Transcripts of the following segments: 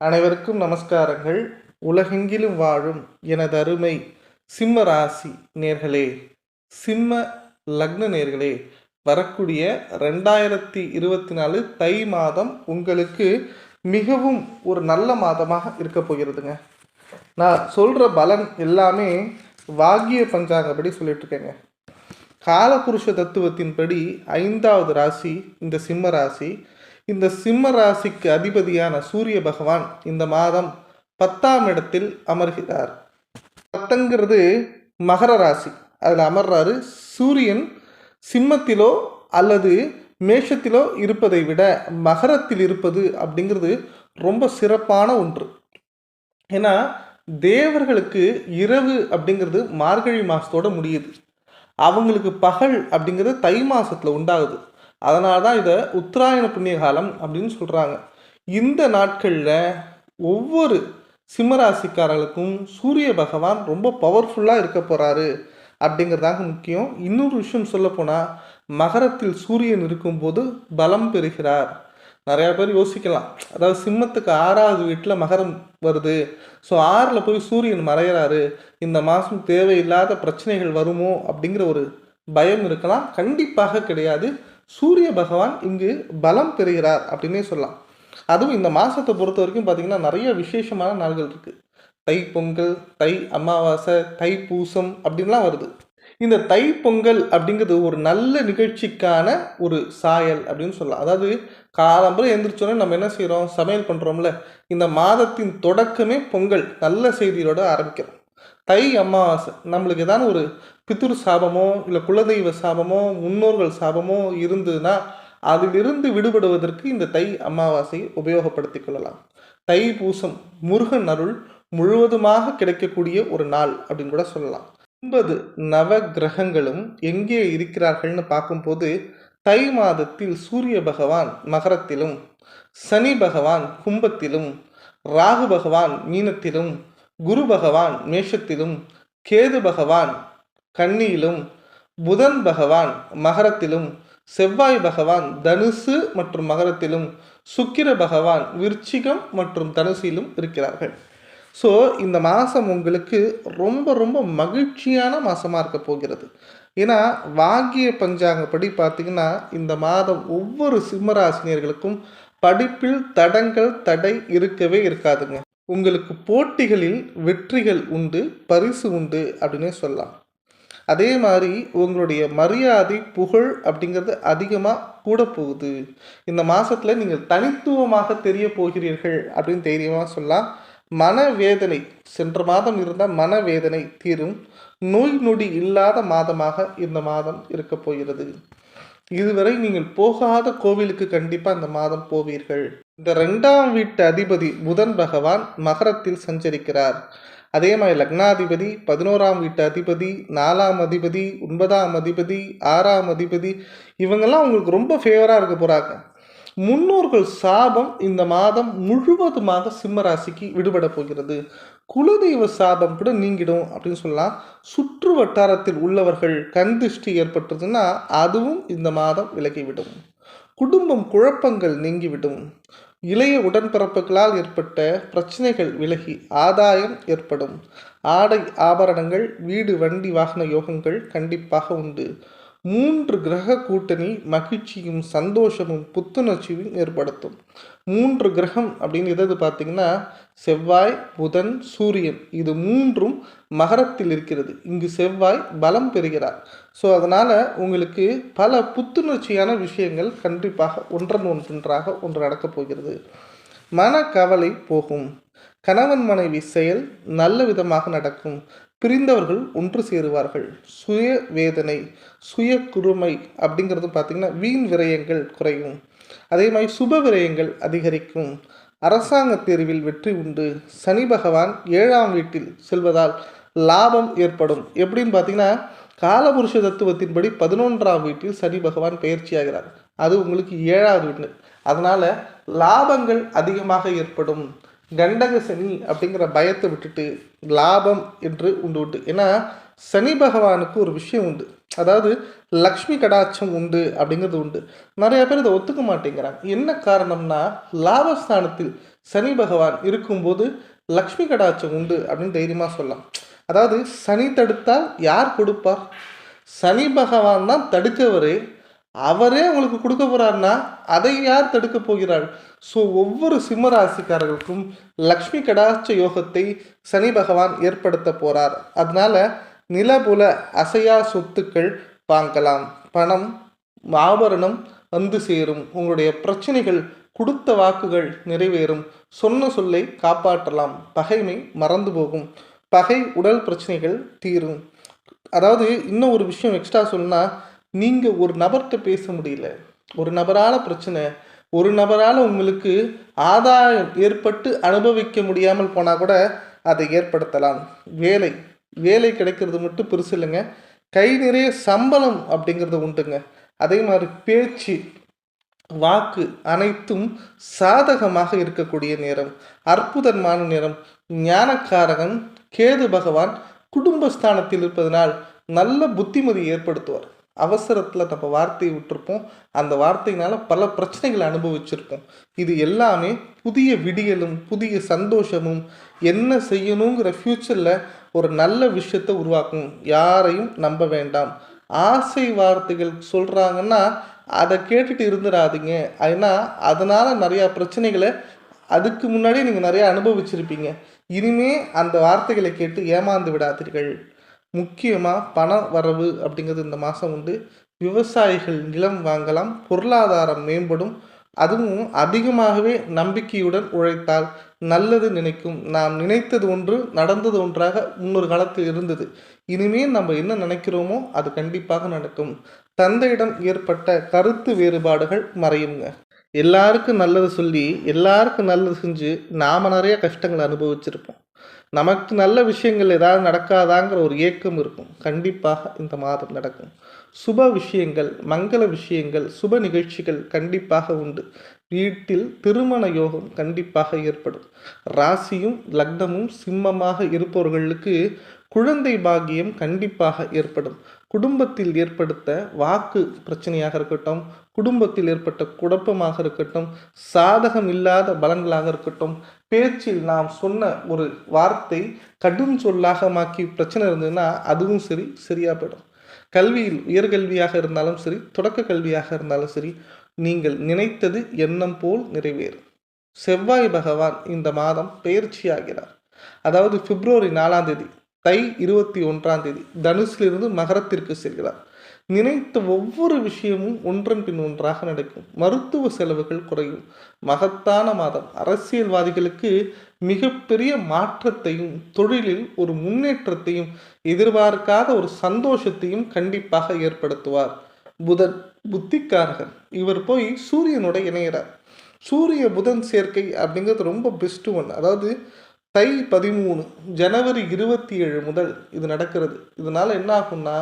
அனைவருக்கும் நமஸ்காரங்கள். உலகெங்கிலும் வாழும் எனது அருமை சிம்ம ராசி நேர்களே சிம்ம லக்ன நேர்களே வரக்கூடிய ரெண்டாயிரத்தி இருபத்தி நாலு தை மாதம் உங்களுக்கு மிகவும் ஒரு நல்ல மாதமாக இருக்க போகிறதுங்க. நான் சொல்கிற பலன் எல்லாமே வாகிய பஞ்சாங்கப்படி சொல்லிட்டுருக்கேங்க. காலபுருஷ தத்துவத்தின்படி ஐந்தாவது ராசி இந்த சிம்ம ராசி இந்த சிம்ம ராசிக்கு அதிபதியான சூரிய பகவான் இந்த மாதம் பத்தாம் இடத்தில் அமர்கிறார். பத்தங்கிறது மகர ராசி. அதில் அமர்றாரு சூரியன் சிம்மத்திலோ அல்லது மேஷத்திலோ இருப்பதை விட மகரத்தில் இருப்பது அப்படிங்கிறது ரொம்ப சிறப்பான ஒன்று. ஏன்னா தேவர்களுக்கு இரவு அப்படிங்கிறது மார்கழி மாதத்தோட முடியுது. அவங்களுக்கு பகல் அப்படிங்கிறது தை மாதத்தில் உண்டாகுது. அதனால தான் இதை உத்தராயண புண்ணிய காலம் அப்படின்னு சொல்கிறாங்க இந்த நாட்களில் ஒவ்வொரு சிம்மராசிக்காரர்களுக்கும் சூரிய பகவான் ரொம்ப பவர்ஃபுல்லாக இருக்க போகிறாரு அப்படிங்கிறதாக முக்கியம். இன்னொரு விஷயம் சொல்லப்போனால் மகரத்தில் சூரியன் இருக்கும்போது பலம் பெறுகிறார். நிறையா பேர் யோசிக்கலாம். அதாவது சிம்மத்துக்கு ஆறாவது வீட்டில் மகரம் வருது. ஸோ ஆறில் போய் சூரியன் மறையிறாரு. இந்த மாதம் தேவையில்லாத பிரச்சனைகள் வருமோ அப்படிங்கிற ஒரு பயம் இருக்கலாம். கண்டிப்பாக கிடையாது. சூரிய பகவான் இங்கு பலம் பெறுகிறார் அப்படின்னே சொல்லலாம். அதுவும் இந்த மாதத்தை பொறுத்த வரைக்கும் பார்த்தீங்கன்னா நிறைய விசேஷமான நாள்கள் இருக்குது தை பொங்கல் தை அமாவாசை தை பூசம் அப்படின்லாம் வருது. இந்த தை பொங்கல் அப்படிங்கிறது ஒரு நல்ல நிகழ்ச்சிக்கான ஒரு சாயல் அப்படின்னு சொல்லலாம். அதாவது காலம்பரம் எந்திரிச்சோன்னே நம்ம என்ன செய்கிறோம் சமையல் பண்ணுறோம்ல இந்த மாதத்தின் தொடக்கமே பொங்கல் நல்ல செய்தியோட ஆரம்பிக்கிறோம். தை அமாவாசை நம்மளுக்கு ஏதாவது ஒரு பித்திரு சாபமோ இல்லை குலதெய்வ சாபமோ முன்னோர்கள் சாபமோ இருந்ததுன்னா அதிலிருந்து விடுபடுவதற்கு இந்த தை அமாவாசையை உபயோகப்படுத்திக் கொள்ளலாம். தை பூசம் முருகன் அருள் முழுவதுமாக கிடைக்கக்கூடிய ஒரு நாள் அப்படின்னு கூட சொல்லலாம். ஒன்பது நவ கிரகங்களும் எங்கே இருக்கிறார்கள்னு பார்க்கும்போது தை மாதத்தில் சூரிய பகவான் மகரத்திலும் சனி பகவான் கும்பத்திலும் ராகு பகவான் மீனத்திலும் குரு பகவான் மேஷத்திலும் கேது பகவான் கன்னியிலும் புதன் பகவான் மகரத்திலும் செவ்வாய் பகவான் தனுசு மற்றும் மகரத்திலும் சுக்கிர பகவான் விருச்சிகம் மற்றும் தனுசிலும் இருக்கிறார்கள். ஸோ இந்த மாதம் உங்களுக்கு ரொம்ப ரொம்ப மகிழ்ச்சியான மாதமாக இருக்க போகிறது. ஏன்னா வாக்கிய பஞ்சாங்கப்படி பார்த்தீங்கன்னா இந்த மாதம் ஒவ்வொரு சிம்மராசினியர்களுக்கும் படிப்பில் தடங்கள் தடை இருக்கவே இருக்காதுங்க. உங்களுக்கு போட்டிகளில் வெற்றிகள் உண்டு பரிசு உண்டு அப்படின்னே சொல்லலாம். அதே மாதிரி உங்களுடைய மரியாதை புகழ் அப்படிங்கிறது அதிகமாக கூட போகுது. இந்த மாதத்தில் நீங்கள் தனித்துவமாக தெரிய போகிறீர்கள் அப்படின்னு தைரியமாக சொல்லலாம். மனவேதனை சென்ற மாதம் இருந்த மனவேதனை தீரும். நோய் நொடி இல்லாத மாதமாக இந்த மாதம் இருக்க போகிறது. இதுவரை நீங்கள் போகாத கோவிலுக்கு கண்டிப்பாக இந்த மாதம் போவீர்கள். இந்த ரெண்டாம் வீட்டு அதிபதி புதன் பகவான் மகரத்தில் சஞ்சரிக்கிறார். அதே மாதிரி லக்னாதிபதி பதினோராம் வீட்டு அதிபதி நாலாம் அதிபதி ஒன்பதாம் அதிபதி ஆறாம் அதிபதி இவங்கெல்லாம் உங்களுக்கு ரொம்ப ஃபேவராக இருக்க போகிறாங்க முன்னோர்கள் சாபம் இந்த மாதம் முழுவதுமாக சிம்ம ராசிக்கு விடுபட போகிறது. குலதெய்வ சாபம் கூட நீங்கிடும் அப்படின்னு சொல்லலாம். சுற்று வட்டாரத்தில் உள்ளவர்கள் கண் திருஷ்டி ஏற்பட்டதுன்னா அதுவும் இந்த மாதம் விலகிவிடும். குடும்பம் குழப்பங்கள் நீங்கிவிடும். இளைய உடன்பிறப்புகளால் ஏற்பட்ட பிரச்சனைகள் விலகி ஆதாயம் ஏற்படும். ஆடை ஆபரணங்கள் வீடு வண்டி வாகன யோகங்கள் கண்டிப்பாக உண்டு. மூன்று கிரக கூட்டணி மகிழ்ச்சியும் சந்தோஷமும் புத்துணர்ச்சியும் ஏற்படுத்தும். மூன்று கிரகம் அப்படின்னு எதாவது பார்த்தீங்கன்னா செவ்வாய் புதன் சூரியன். இது மூன்றும் மகரத்தில் இருக்கிறது. இங்கு செவ்வாய் பலம் பெறுகிறார். ஸோ அதனால் உங்களுக்கு பல புத்துணர்ச்சியான விஷயங்கள் கண்டிப்பாக ஒன்றன் ஒன்றொன்றாக ஒன்று நடக்கப் போகிறது. மனக்கவலை போகும். கணவன் மனைவி செயல் நல்ல விதமாக நடக்கும். பிரிந்தவர்கள் ஒன்று சேருவார்கள். சுய வேதனை சுய குறுமை அப்படிங்கிறது பார்த்திங்கன்னா வீண் விரயங்கள் குறையும். அதே மாதிரி சுப விரயங்கள் அதிகரிக்கும். அரசாங்க தேர்வில் வெற்றி உண்டு. சனி பகவான் ஏழாம் வீட்டில் செல்வதால் லாபம் ஏற்படும். எப்படின்னு பார்த்தீங்கன்னா காலபுருஷ தத்துவத்தின்படி பதினொன்றாம் வீட்டில் சனி பகவான் பயிற்சியாகிறார் அது உங்களுக்கு ஏழாவது வீட்டு அதனால் லாபங்கள் அதிகமாக ஏற்படும். கண்டக சனி அப்படிங்கிற பயத்தை விட்டுட்டு லாபம் என்று உண்டு உண்டு ஏன்னா சனி பகவானுக்கு ஒரு விஷயம் உண்டு. அதாவது லக்ஷ்மி கடாட்சம் உண்டு அப்படிங்கிறது உண்டு. நிறைய பேர் இதை ஒத்துக்க மாட்டேங்கிறாங்க. என்ன காரணம்னா லாபஸ்தானத்தில் சனி பகவான் இருக்கும்போது லக்ஷ்மி கடாட்சம் உண்டு அப்படின்னு தைரியமாக சொல்லலாம். அதாவது சனி தடுத்தால் யார் கொடுப்பார்? சனி பகவான் தான் தடுக்கவரே அவரே உங்களுக்கு கொடுக்க போகிறாருன்னா அதை யார் தடுக்க போகிறாள்? ஸோ ஒவ்வொரு சிம்ம ராசிக்காரர்களுக்கும் லக்ஷ்மி கடாட்ச யோகத்தை சனி பகவான் ஏற்படுத்த போறார். அதனால நிலபுல அசையா சொத்துக்கள் வாங்கலாம். பணம் ஆபரணம் வந்து சேரும். உங்களுடைய பிரச்சனைகள் கொடுத்த வாக்குகள் நிறைவேறும். சொன்ன சொல்லை காப்பாற்றலாம். பகைமை மறந்து போகும். பகை உடல் பிரச்சனைகள் தீரும். அதாவது இன்னும் ஒரு விஷயம் எக்ஸ்ட்ரா சொன்னால் நீங்கள் ஒரு நபர்கிட்ட பேச முடியல. ஒரு நபரால் பிரச்சனை ஒரு நபரால் உங்களுக்கு ஆதாயம் ஏற்பட்டு அனுபவிக்க முடியாமல் போனால் கூட அதை ஏற்படுத்தலாம். வேலை வேலை கிடைக்கிறது மட்டும் பெருசு இல்லைங்க. கை நிறைய சம்பளம் அப்படிங்கிறது உண்டுங்க. அதே மாதிரி பேச்சு வாக்கு அனைத்தும் சாதகமாக இருக்கக்கூடிய நேரம். அற்புதமான நேரம். ஞானக்காரகன் கேது பகவான் குடும்பஸ்தானத்தில் இருப்பதனால் நல்ல புத்திமதி ஏற்படுத்துவார். அவசரத்தில் நம்ம வார்த்தையை விட்டுருப்போம். அந்த வார்த்தையினால பல பிரச்சனைகளை அனுபவிச்சிருப்போம். இது எல்லாமே புதிய விடியலும் புதிய சந்தோஷமும் என்ன செய்யணுங்கிற ஃப்யூச்சரில் ஒரு நல்ல விஷயத்தை உருவாக்கும். யாரையும் நம்ப வேண்டாம். ஆசை வார்த்தைகள் சொல்கிறாங்கன்னா அதை கேட்டுட்டு இருந்துடாதீங்க. ஏன்னா அதனால் நிறையா பிரச்சனைகளை அதுக்கு முன்னாடி நீங்கள் நிறையா அனுபவிச்சிருப்பீங்க. இனிமே அந்த வார்த்தைகளை கேட்டு ஏமாந்து விடாதீர்கள். முக்கியமாக பண வரவு அப்படிங்கிறது இந்த மாதம் உண்டு. விவசாயிகள் நிலம் வாங்கலாம் பொருளாதாரம் மேம்படும் அதுவும் அதிகமாகவே நம்பிக்கையுடன் உழைத்தால் நல்லது நினைக்கும். நாம் நினைத்தது ஒன்று நடந்தது ஒன்றாக முன்னொரு காலத்தில் இருந்தது. இனிமேல் நம்ம என்ன நினைக்கிறோமோ அது கண்டிப்பாக நடக்கும். தந்தையிடம் ஏற்பட்ட கருத்து வேறுபாடுகள் மறையுங்க. எல்லாருக்கும் நல்லது சொல்லி எல்லாருக்கும் நல்லது செஞ்சு நாம் நிறைய கஷ்டங்களை அனுபவிச்சிருப்போம். நமக்கு நல்ல விஷயங்கள் ஏதாவது நடக்காதாங்கிற ஒரு ஏக்கம் இருக்கும். கண்டிப்பாக இந்த மாதம் நடக்கும். சுப விஷயங்கள் மங்கள விஷயங்கள் சுப நிகழ்ச்சிகள் கண்டிப்பாக உண்டு. வீட்டில் திருமண யோகம் கண்டிப்பாக ஏற்படும். ராசியும் லக்னமும் சிம்மமாக இருப்பவர்களுக்கு குழந்தை பாக்கியம் கண்டிப்பாக ஏற்படும். குடும்பத்தில் ஏற்படுத்த வாக்கு பிரச்சனையாக இருக்கட்டும் குடும்பத்தில் ஏற்பட்ட குழப்பமாக இருக்கட்டும் சாதகம் இல்லாத பலன்களாக இருக்கட்டும் பேச்சில் நாம் சொன்ன ஒரு வார்த்தை கடும் சொல்லாக மாக்கி பிரச்சனை இருந்ததுன்னா அதுவும் சரி சரியாக போயிடும். கல்வியில் உயர்கல்வியாக இருந்தாலும் சரி தொடக்க கல்வியாக இருந்தாலும் சரி நீங்கள் நினைத்தது எண்ணம் போல் நிறைவேறும். செவ்வாய் பகவான் இந்த மாதம் பயிற்சியாகிறார் அதாவது பிப்ரவரி நாலாம் தேதி தை இருபத்தி ஒன்றாம் தேதி தனுசிலிருந்து மகரத்திற்கு செல்கிறார். நினைத்த ஒவ்வொரு விஷயமும் ஒன்றன் பின் ஒன்றாக நடக்கும். மருத்துவ செலவுகள் குறையும். மகத்தான மாதம். அரசியல்வாதிகளுக்கு மிகப்பெரிய மாற்றத்தையும் தொழிலில் ஒரு முன்னேற்றத்தையும் எதிர்பார்க்காத ஒரு சந்தோஷத்தையும் கண்டிப்பாக ஏற்படுத்துவார். புதன் புத்திக்காரகன். இவர் போய் சூரியனோட இணைகிறார் சூரிய புதன் சேர்க்கை அப்படிங்கிறது ரொம்ப பெஸ்ட் ஒன் அதாவது தை பதிமூணு ஜனவரி இருபத்தி ஏழு முதல் இது நடக்கிறது. இதனால் என்ன ஆகும்னா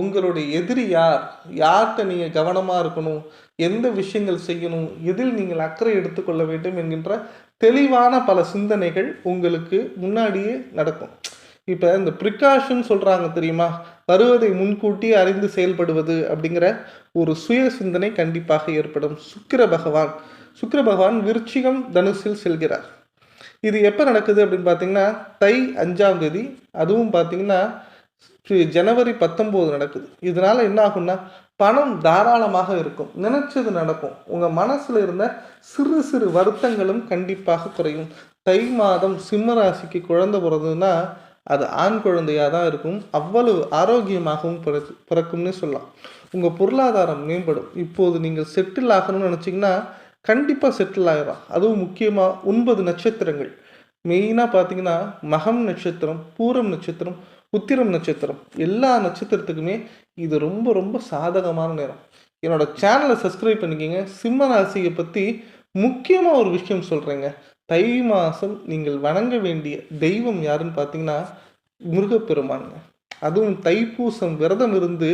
உங்களுடைய எதிரி யார்? யார்கிட்ட நீங்கள் கவனமாக இருக்கணும்? எந்த விஷயங்கள் செய்யணும்? எதில் நீங்கள் அக்கறை எடுத்துக்கொள்ள வேண்டும் என்கின்ற தெளிவான பல சிந்தனைகள் உங்களுக்கு முன்னாடியே நடக்கும். இப்போ இந்த ப்ரிகாஷன் சொல்கிறாங்க தெரியுமா? வருவதை முன்கூட்டி அறிந்து செயல்படுவது அப்படிங்கிற ஒரு சுய சிந்தனை கண்டிப்பாக ஏற்படும். சுக்கிர பகவான். சுக்கிர பகவான் விருச்சிகம் தனுசில் செல்கிறார். இது எப்போ நடக்குது அப்படின்னு பார்த்தீங்கன்னா தை அஞ்சாம் தேதி. அதுவும் பார்த்தீங்கன்னா ஜனவரி பத்தொம்போது நடக்குது. இதனால் என்ன ஆகும்னா பணம் தாராளமாக இருக்கும். நினைச்சது நடக்கும். உங்கள் மனசில் இருந்த சிறு சிறு வருத்தங்களும் கண்டிப்பாக குறையும். தை மாதம் சிம்ம ராசிக்கு குழந்தை பிறந்ததுன்னா அது ஆண் குழந்தையாக தான் இருக்கும். அவ்வளவு ஆரோக்கியமாகவும் பிறகு பிறக்கும்னு சொல்லலாம். உங்கள் பொருளாதாரம் மேம்படும். இப்போது நீங்கள் செட்டில் ஆகணும்னு நினச்சிங்கன்னா கண்டிப்பாக செட்டில் ஆகிடும் அதுவும் முக்கியமாக ஒன்பது நட்சத்திரங்கள். மெயினாக பார்த்தீங்கன்னா மகம் நட்சத்திரம் பூரம் நட்சத்திரம் உத்திரம் நட்சத்திரம். எல்லா நட்சத்திரத்துக்குமே இது ரொம்ப ரொம்ப சாதகமான நேரம். என்னோட சேனலை சப்ஸ்கிரைப் பண்ணிக்கோங்க. சிம்ம ராசியை பற்றி முக்கியமாக ஒரு விஷயம் சொல்கிறேங்க தை மாதம் நீங்கள் வணங்க வேண்டிய தெய்வம் யாருன்னு பார்த்தீங்கன்னா முருகப்பெருமானுங்க. அதுவும் தைப்பூசம் விரதம் இருந்து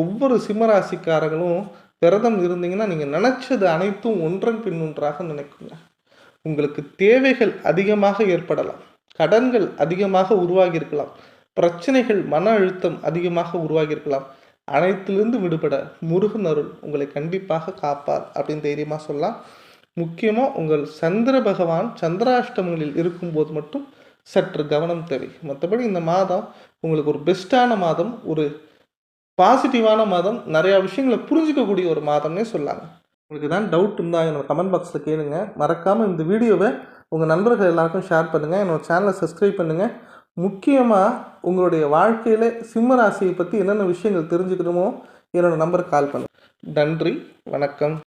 ஒவ்வொரு சிம்மராசிக்காரங்களும் விரதம் இருந்தீங்கன்னா நீங்கள் நினச்சது அனைத்தும் ஒன்றன் பின் ஒன்றாக நினைக்குங்க. உங்களுக்கு தேவைகள் அதிகமாக ஏற்படலாம். கடன்கள் அதிகமாக உருவாகி இருக்கலாம் பிரச்சனைகள் மன அழுத்தம் அதிகமாக உருவாகி இருக்கலாம் அனைத்திலிருந்து விடுபட முருகன் அருள் உங்களை கண்டிப்பாக காப்பார் அப்படின்னு தைரியமாக சொல்லலாம். முக்கியமாக உங்கள் சந்திர பகவான் சந்திராஷ்டமங்களில் இருக்கும்போது மட்டும் சற்று கவனம் தேவை. மற்றபடி இந்த மாதம் உங்களுக்கு ஒரு பெஸ்ட்டான மாதம் ஒரு பாசிட்டிவான மாதம் நிறையா விஷயங்களை புரிஞ்சிக்கக்கூடிய ஒரு மாதம்னே சொல்லாங்க உங்களுக்கு தான் டவுட் இருந்தால் என்னோட கமெண்ட் பாக்ஸில் கேளுங்க. மறக்காமல் இந்த வீடியோவை உங்கள் நண்பர்கள் எல்லாருக்கும் ஷேர் பண்ணுங்கள் என்னோடய சேனலை சப்ஸ்கிரைப் பண்ணுங்கள் முக்கியமாக உங்களுடைய வாழ்க்கையில் சிம்ம ராசியை பற்றி என்னென்ன விஷயங்கள் தெரிஞ்சுக்கணுமோ என்னோடய நம்பருக்கு கால் பண்ணுங்கள் நன்றி வணக்கம்.